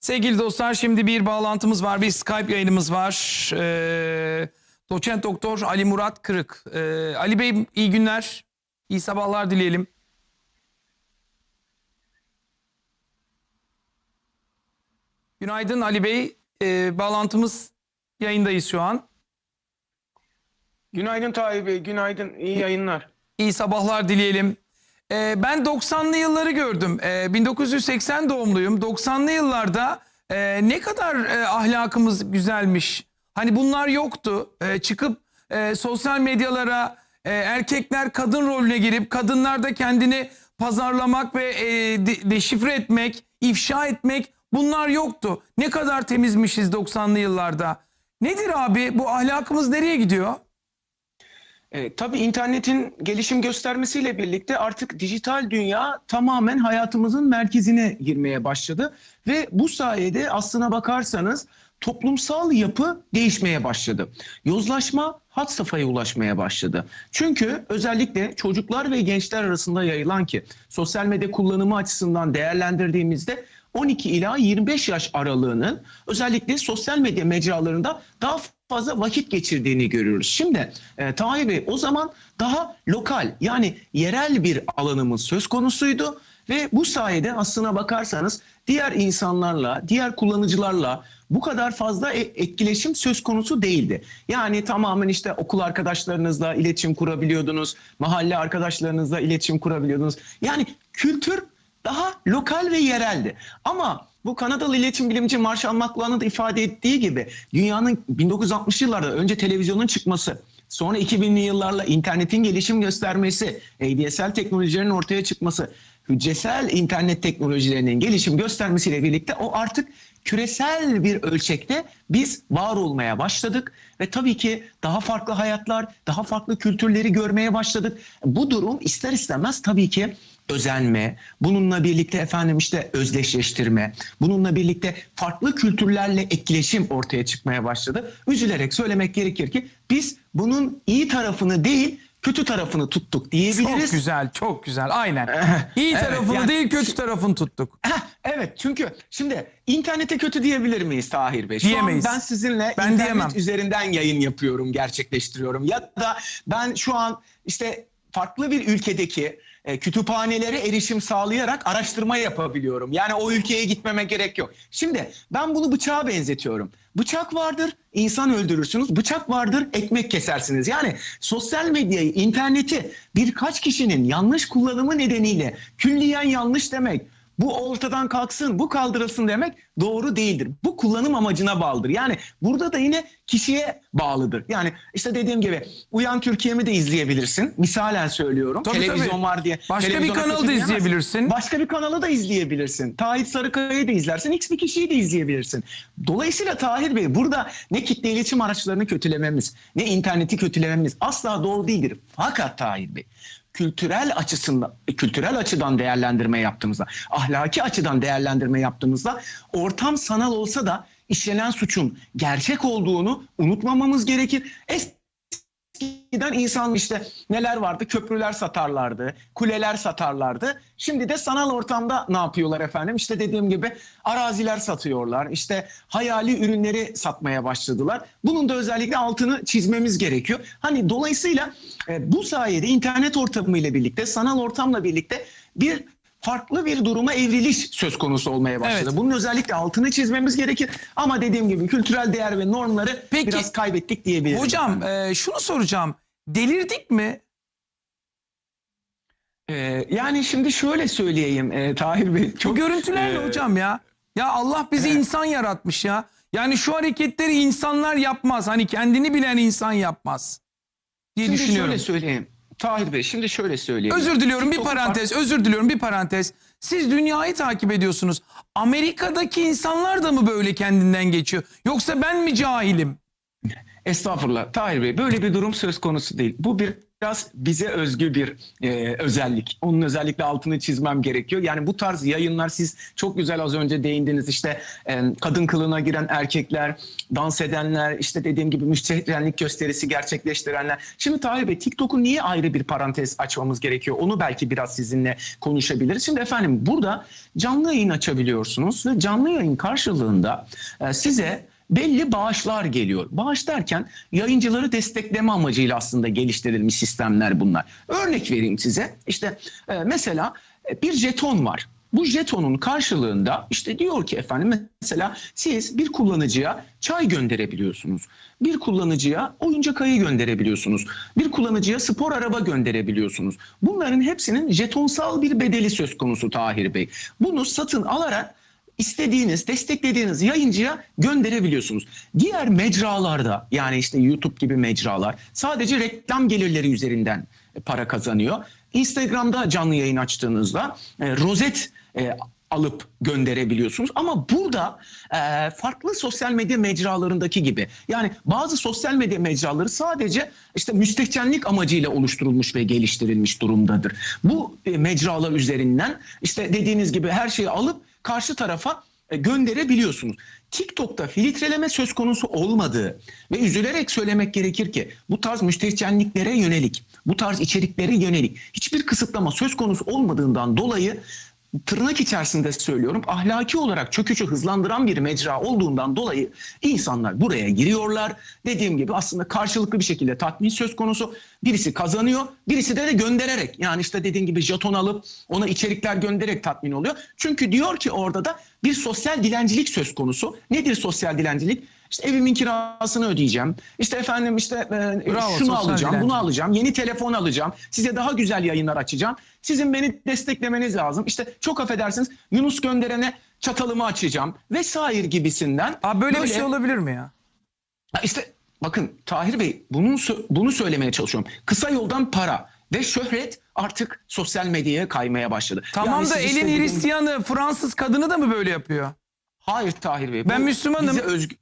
Sevgili dostlar şimdi bir bağlantımız var. Bir Skype yayınımız var. Ee, doçent doktor Ali Murat Kırık. Ee, Ali Bey iyi günler. İyi sabahlar dileyelim. Günaydın Ali Bey. Ee, bağlantımız yayındayız şu an. Günaydın Tahir Bey, günaydın. İyi yayınlar. İyi sabahlar dileyelim. Ee, ben 90'lı yılları gördüm. Ee, 1980 doğumluyum. 90'lı yıllarda e, ne kadar e, ahlakımız güzelmiş. Hani bunlar yoktu. E, çıkıp e, sosyal medyalara e, erkekler kadın rolüne girip kadınlar da kendini pazarlamak ve e, de- deşifre etmek, ifşa etmek bunlar yoktu. Ne kadar temizmişiz 90'lı yıllarda. Nedir abi bu ahlakımız nereye gidiyor? E, tabii internetin gelişim göstermesiyle birlikte artık dijital dünya tamamen hayatımızın merkezine girmeye başladı. Ve bu sayede aslına bakarsanız toplumsal yapı değişmeye başladı. Yozlaşma had safhaya ulaşmaya başladı. Çünkü özellikle çocuklar ve gençler arasında yayılan ki sosyal medya kullanımı açısından değerlendirdiğimizde 12 ila 25 yaş aralığının özellikle sosyal medya mecralarında daha fazla vakit geçirdiğini görüyoruz. Şimdi e, Tahir Bey o zaman daha lokal yani yerel bir alanımız söz konusuydu ve bu sayede aslına bakarsanız diğer insanlarla, diğer kullanıcılarla bu kadar fazla e- etkileşim söz konusu değildi. Yani tamamen işte okul arkadaşlarınızla iletişim kurabiliyordunuz, mahalle arkadaşlarınızla iletişim kurabiliyordunuz. Yani kültür daha lokal ve yereldi. Ama bu Kanadalı iletişim bilimci Marshall McLuhan'ın da ifade ettiği gibi dünyanın 1960 yıllarda önce televizyonun çıkması, sonra 2000'li yıllarla internetin gelişim göstermesi, ADSL teknolojilerinin ortaya çıkması, hücresel internet teknolojilerinin gelişim göstermesiyle birlikte o artık küresel bir ölçekte biz var olmaya başladık ve tabii ki daha farklı hayatlar, daha farklı kültürleri görmeye başladık. Bu durum ister istemez tabii ki özenme, bununla birlikte efendim işte özdeşleştirme, bununla birlikte farklı kültürlerle etkileşim ortaya çıkmaya başladı. Üzülerek söylemek gerekir ki biz bunun iyi tarafını değil kötü tarafını tuttuk diyebiliriz. Çok güzel, çok güzel. Aynen. İyi Evet, tarafını yani- değil, kötü tarafını tuttuk. Heh, evet çünkü şimdi internete kötü diyebilir miyiz Tahir Bey? Şu Diyemeyiz. an ben sizinle Ben internet diyemem. üzerinden yayın yapıyorum, gerçekleştiriyorum. Ya da ben şu an işte farklı bir ülkedeki e, kütüphanelere erişim sağlayarak araştırma yapabiliyorum. Yani o ülkeye gitmeme gerek yok. Şimdi ben bunu bıçağa benzetiyorum. Bıçak vardır, insan öldürürsünüz. Bıçak vardır, ekmek kesersiniz. Yani sosyal medyayı, interneti birkaç kişinin yanlış kullanımı nedeniyle külliyen yanlış demek, bu ortadan kalksın, bu kaldırılsın demek doğru değildir. Bu kullanım amacına bağlıdır. Yani burada da yine kişiye bağlıdır. Yani işte dediğim gibi Uyan Türkiye'mi de izleyebilirsin. Misalen söylüyorum. Tabii, Televizyon tabii. var diye. Başka bir kanalı da izleyebilirsin. Başka bir kanalı da izleyebilirsin. Tahir Sarıkaya'yı da izlersin. X bir kişiyi de izleyebilirsin. Dolayısıyla Tahir Bey burada ne kitle iletişim araçlarını kötülememiz, ne interneti kötülememiz asla doğru değildir. Fakat Tahir Bey kültürel açısından kültürel açıdan değerlendirme yaptığımızda, ahlaki açıdan değerlendirme yaptığımızda ortam sanal olsa da işlenen suçun gerçek olduğunu unutmamamız gerekir. Eskiden insan işte neler vardı? Köprüler satarlardı, kuleler satarlardı. Şimdi de sanal ortamda ne yapıyorlar efendim? İşte dediğim gibi araziler satıyorlar. İşte hayali ürünleri satmaya başladılar. Bunun da özellikle altını çizmemiz gerekiyor. Hani dolayısıyla e, bu sayede internet ortamı ile birlikte, sanal ortamla birlikte bir farklı bir duruma evriliş söz konusu olmaya başladı. Evet. Bunun özellikle altını çizmemiz gerekir. Ama dediğim gibi kültürel değer ve normları Peki, biraz kaybettik diyebiliriz. Hocam e, şunu soracağım. Delirdik mi? Ee, yani şimdi şöyle söyleyeyim e, Tahir Bey. Bu Çok görüntülerle e, hocam ya. Ya Allah bizi insan yaratmış ya. Yani şu hareketleri insanlar yapmaz. Hani kendini bilen insan yapmaz diye Şimdi düşünüyorum. şöyle söyleyeyim. Tahir Bey şimdi şöyle söyleyeyim. Özür diliyorum bir parantez. Özür diliyorum bir parantez. Siz dünyayı takip ediyorsunuz. Amerika'daki insanlar da mı böyle kendinden geçiyor? Yoksa ben mi cahilim? Estağfurullah Tahir Bey böyle bir durum söz konusu değil. Bu bir biraz bize özgü bir e, özellik. Onun özellikle altını çizmem gerekiyor. Yani bu tarz yayınlar siz çok güzel az önce değindiniz. İşte e, kadın kılığına giren erkekler, dans edenler, işte dediğim gibi müstehcenlik gösterisi gerçekleştirenler. Şimdi Tahir Bey TikTok'u niye ayrı bir parantez açmamız gerekiyor? Onu belki biraz sizinle konuşabiliriz. Şimdi efendim burada canlı yayın açabiliyorsunuz ve canlı yayın karşılığında e, size belli bağışlar geliyor. Bağış derken yayıncıları destekleme amacıyla aslında geliştirilmiş sistemler bunlar. Örnek vereyim size. İşte e, mesela e, bir jeton var. Bu jetonun karşılığında işte diyor ki efendim mesela siz bir kullanıcıya çay gönderebiliyorsunuz. Bir kullanıcıya oyuncak ayı gönderebiliyorsunuz. Bir kullanıcıya spor araba gönderebiliyorsunuz. Bunların hepsinin jetonsal bir bedeli söz konusu Tahir Bey. Bunu satın alarak istediğiniz, desteklediğiniz yayıncıya gönderebiliyorsunuz. Diğer mecralarda yani işte YouTube gibi mecralar sadece reklam gelirleri üzerinden e, para kazanıyor. Instagram'da canlı yayın açtığınızda e, rozet e, alıp gönderebiliyorsunuz. Ama burada e, farklı sosyal medya mecralarındaki gibi yani bazı sosyal medya mecraları sadece işte müstehcenlik amacıyla oluşturulmuş ve geliştirilmiş durumdadır. Bu e, mecralar üzerinden işte dediğiniz gibi her şeyi alıp karşı tarafa e, gönderebiliyorsunuz. TikTok'ta filtreleme söz konusu olmadığı ve üzülerek söylemek gerekir ki bu tarz müstehcenliklere yönelik, bu tarz içeriklere yönelik hiçbir kısıtlama söz konusu olmadığından dolayı tırnak içerisinde söylüyorum ahlaki olarak çöküşü hızlandıran bir mecra olduğundan dolayı insanlar buraya giriyorlar. Dediğim gibi aslında karşılıklı bir şekilde tatmin söz konusu. Birisi kazanıyor, birisi de, de göndererek yani işte dediğim gibi jeton alıp ona içerikler göndererek tatmin oluyor. Çünkü diyor ki orada da bir sosyal dilencilik söz konusu. Nedir sosyal dilencilik? İşte evimin kirasını ödeyeceğim. İşte efendim işte e, Bravo, şunu alacağım, bunu alacağım, yeni telefon alacağım. Size daha güzel yayınlar açacağım. Sizin beni desteklemeniz lazım. İşte çok affedersiniz Yunus Gönderen'e çatalımı açacağım vesaire gibisinden. Abi böyle, bir şey olabilir mi ya? Ha İşte bakın Tahir Bey bunun bunu söylemeye çalışıyorum. Kısa yoldan para ve şöhret artık sosyal medyaya kaymaya başladı. Tamam Yani da işte elin dediğim- Hristiyanı Fransız kadını da mı böyle yapıyor? Hayır Tahir Bey. Ben Müslümanım. Bize özgü,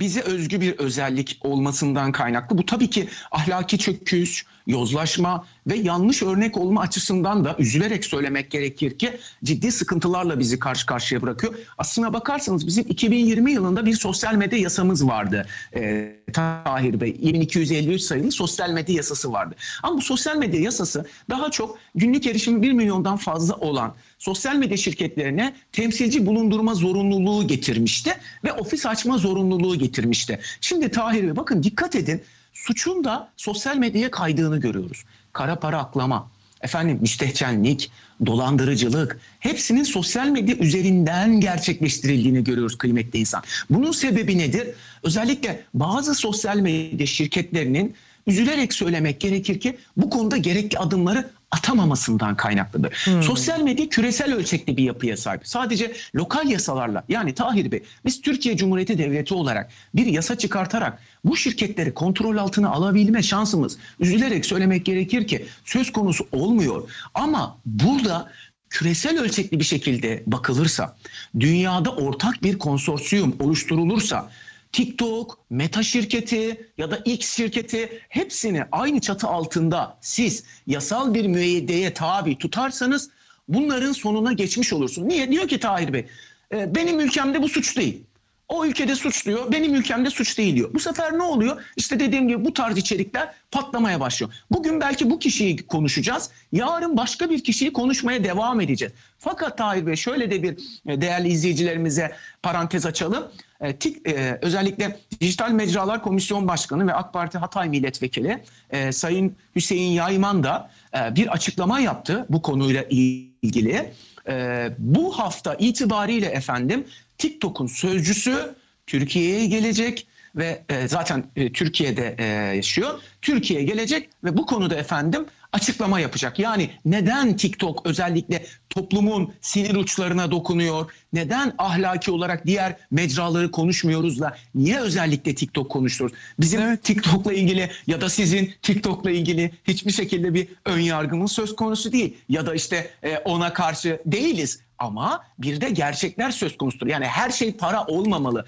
bize özgü bir özellik olmasından kaynaklı. Bu tabii ki ahlaki çöküş, yozlaşma ve yanlış örnek olma açısından da üzülerek söylemek gerekir ki ciddi sıkıntılarla bizi karşı karşıya bırakıyor. Aslına bakarsanız bizim 2020 yılında bir sosyal medya yasamız vardı. Ee, Tahir Bey 2253 sayılı sosyal medya yasası vardı. Ama bu sosyal medya yasası daha çok günlük erişimi 1 milyondan fazla olan sosyal medya şirketlerine temsilci bulundurma zorunluluğu getirmişti ve ofis açma zorunluluğu getirmişti. Şimdi Tahir Bey bakın dikkat edin suçun da sosyal medyaya kaydığını görüyoruz. Kara para aklama, efendim müstehcenlik, dolandırıcılık hepsinin sosyal medya üzerinden gerçekleştirildiğini görüyoruz kıymetli insan. Bunun sebebi nedir? Özellikle bazı sosyal medya şirketlerinin üzülerek söylemek gerekir ki bu konuda gerekli adımları atamamasından kaynaklıdır. Sosyal medya küresel ölçekli bir yapıya sahip. Sadece lokal yasalarla yani Tahir Bey biz Türkiye Cumhuriyeti Devleti olarak bir yasa çıkartarak bu şirketleri kontrol altına alabilme şansımız üzülerek söylemek gerekir ki söz konusu olmuyor. Ama burada küresel ölçekli bir şekilde bakılırsa, dünyada ortak bir konsorsiyum oluşturulursa TikTok, Meta şirketi ya da X şirketi hepsini aynı çatı altında siz yasal bir müeyyideye tabi tutarsanız bunların sonuna geçmiş olursun. Niye? Diyor ki Tahir Bey, "E, benim ülkemde bu suç değil. O ülkede suç diyor, benim ülkemde suç değil diyor. Bu sefer ne oluyor? İşte dediğim gibi bu tarz içerikler patlamaya başlıyor. Bugün belki bu kişiyi konuşacağız. Yarın başka bir kişiyi konuşmaya devam edeceğiz. Fakat Tahir Bey şöyle de bir e, değerli izleyicilerimize parantez açalım. E, tik, e, özellikle Dijital Mecralar Komisyon Başkanı ve AK Parti Hatay Milletvekili e, Sayın Hüseyin Yayman da e, bir açıklama yaptı bu konuyla ilgili. E, bu hafta itibariyle efendim TikTok'un sözcüsü Türkiye'ye gelecek ve e, zaten e, Türkiye'de e, yaşıyor. Türkiye'ye gelecek ve bu konuda efendim açıklama yapacak. Yani neden TikTok özellikle toplumun sinir uçlarına dokunuyor? Neden ahlaki olarak diğer mecraları konuşmuyoruz da niye özellikle TikTok konuşuyoruz? Bizim Evet. TikTok'la ilgili ya da sizin TikTok'la ilgili hiçbir şekilde bir ön yargımız söz konusu değil. Ya da işte e, ona karşı değiliz. Ama bir de gerçekler söz konusudur. Yani her şey para olmamalı.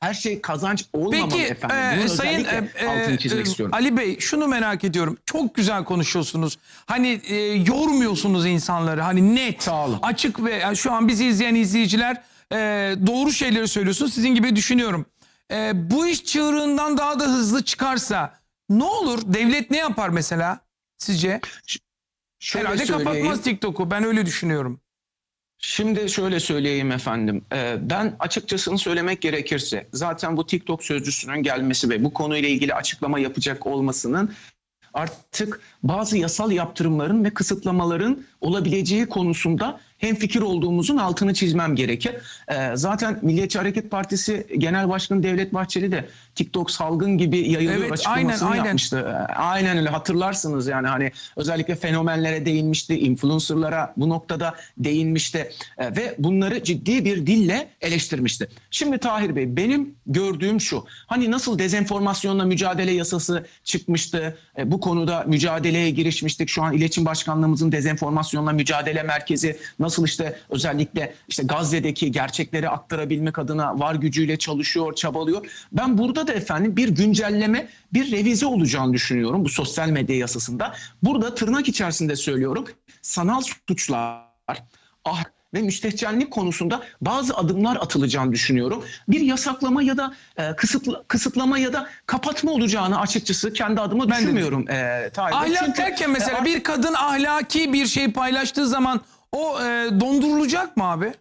Her şey kazanç olmamalı Peki efendim. e, Bunun sayın özellikle e, altını e, çizmek e, istiyorum. Ali Bey şunu merak ediyorum. Çok güzel konuşuyorsunuz. Hani e, yormuyorsunuz insanları. Hani net, Sağ olun. açık ve yani şu an bizi izleyen izleyiciler e, doğru şeyleri söylüyorsunuz. Sizin gibi düşünüyorum. E, bu iş çığırından daha da hızlı çıkarsa ne olur? Devlet ne yapar mesela sizce? Şöyle Herhalde söyleyeyim. kapatmaz TikTok'u. Ben öyle düşünüyorum. Şimdi şöyle söyleyeyim efendim. Ee, ben açıkçasını söylemek gerekirse zaten bu TikTok sözcüsünün gelmesi ve bu konuyla ilgili açıklama yapacak olmasının artık bazı yasal yaptırımların ve kısıtlamaların olabileceği konusunda hemfikir olduğumuzun altını çizmem gerekir. Ee, zaten Milliyetçi Hareket Partisi Genel Başkanı Devlet Bahçeli de TikTok salgın gibi yayılıyor Evet, açıklamasını aynen, aynen. yapmıştı. Ee, Aynen öyle hatırlarsınız yani hani özellikle fenomenlere değinmişti, influencerlara bu noktada değinmişti Ee, ve bunları ciddi bir dille eleştirmişti. Şimdi Tahir Bey benim gördüğüm şu hani nasıl dezenformasyonla mücadele yasası çıkmıştı e, bu konuda mücadeleye girişmiştik. Şu an İletişim Başkanlığımızın dezenformasyonla mücadele merkezi nasıl işte özellikle işte Gazze'deki gerçekleri aktarabilmek adına var gücüyle çalışıyor, çabalıyor. Ben burada da efendim bir güncelleme, bir revize olacağını düşünüyorum bu sosyal medya yasasında. Burada tırnak içerisinde söylüyorum. Sanal suçlar, ah ve müstehcenlik konusunda bazı adımlar atılacağını düşünüyorum. Bir yasaklama ya da e, kısıtla- kısıtlama ya da kapatma olacağını açıkçası kendi adıma Ben düşünmüyorum. E. Ahlak Çünkü, derken mesela e, bir kadın ahlaki bir şey paylaştığı zaman o e, dondurulacak mı abi?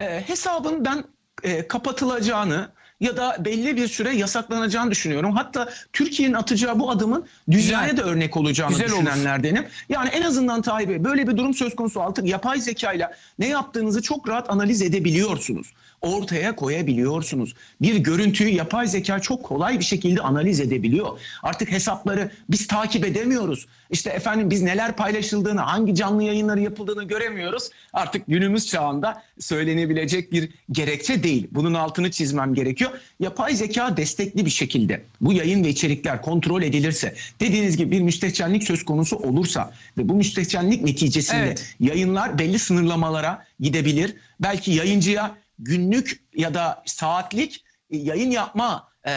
E, hesabın ben e, kapatılacağını ya da belli bir süre yasaklanacağını düşünüyorum. Hatta Türkiye'nin atacağı bu adımın dünyaya Güzel. da örnek olacağını Güzel olur. düşünenlerdenim. Yani en azından Tayyip Bey böyle bir durum söz konusu artık yapay zekayla ne yaptığınızı çok rahat analiz edebiliyorsunuz. Ortaya koyabiliyorsunuz. Bir görüntüyü yapay zeka çok kolay bir şekilde analiz edebiliyor. Artık hesapları biz takip edemiyoruz. İşte efendim biz neler paylaşıldığını, hangi canlı yayınları yapıldığını göremiyoruz. Artık günümüz çağında söylenebilecek bir gerekçe değil. Bunun altını çizmem gerekiyor. Yapay zeka destekli bir şekilde bu yayın ve içerikler kontrol edilirse, dediğiniz gibi bir müstehcenlik söz konusu olursa ve bu müstehcenlik neticesinde Evet. yayınlar belli sınırlamalara gidebilir. Belki yayıncıya günlük ya da saatlik yayın yapma e,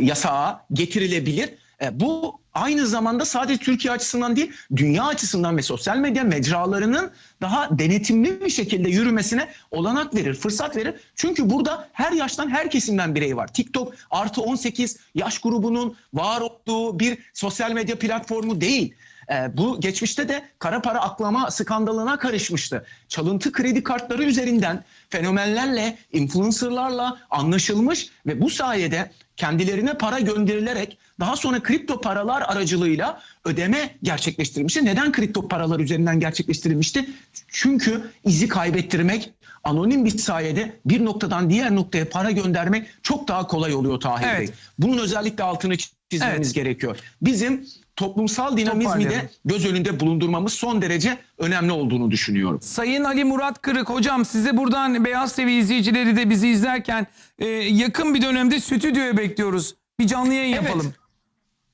yasağı getirilebilir. E, bu aynı zamanda sadece Türkiye açısından değil, dünya açısından ve sosyal medya mecralarının daha denetimli bir şekilde yürümesine olanak verir, fırsat verir. Çünkü burada her yaştan her kesimden birey var. TikTok artı 18 yaş grubunun var olduğu bir sosyal medya platformu değil. Ee, bu geçmişte de kara para aklama skandalına karışmıştı. Çalıntı kredi kartları üzerinden fenomenlerle, influencerlarla anlaşılmış ve bu sayede kendilerine para gönderilerek daha sonra kripto paralar aracılığıyla ödeme gerçekleştirilmişti. Neden kripto paralar üzerinden gerçekleştirilmişti? Çünkü izi kaybettirmek, anonim bir sayede bir noktadan diğer noktaya para göndermek çok daha kolay oluyor Tahir Evet. Bey. Bunun özellikle altını çizmemiz Evet. gerekiyor. Bizim toplumsal dinamizmi de göz önünde bulundurmamız son derece önemli olduğunu düşünüyorum. Sayın Ali Murat Kırık hocam size buradan Beyaz TV izleyicileri de bizi izlerken e, yakın bir dönemde stüdyoya bekliyoruz. Bir canlı yayın Evet. yapalım.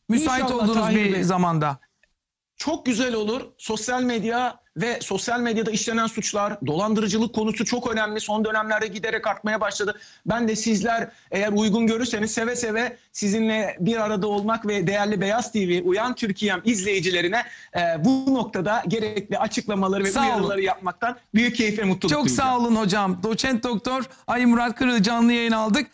Müsait İnşallah olduğunuz Tahir bir Bey. zamanda. Çok güzel olur. Sosyal medya ve sosyal medyada işlenen suçlar, dolandırıcılık konusu çok önemli. Son dönemlerde giderek artmaya başladı. Ben de sizler eğer uygun görürseniz seve seve sizinle bir arada olmak ve değerli Beyaz TV, Uyan Türkiye'm izleyicilerine e, bu noktada gerekli açıklamaları ve Sağ olun. uyarıları yapmaktan büyük keyif ve mutluluk Çok duyacağım. sağ olun hocam. Doçent doktor Ali Murat Kırık'ı canlı yayın aldık.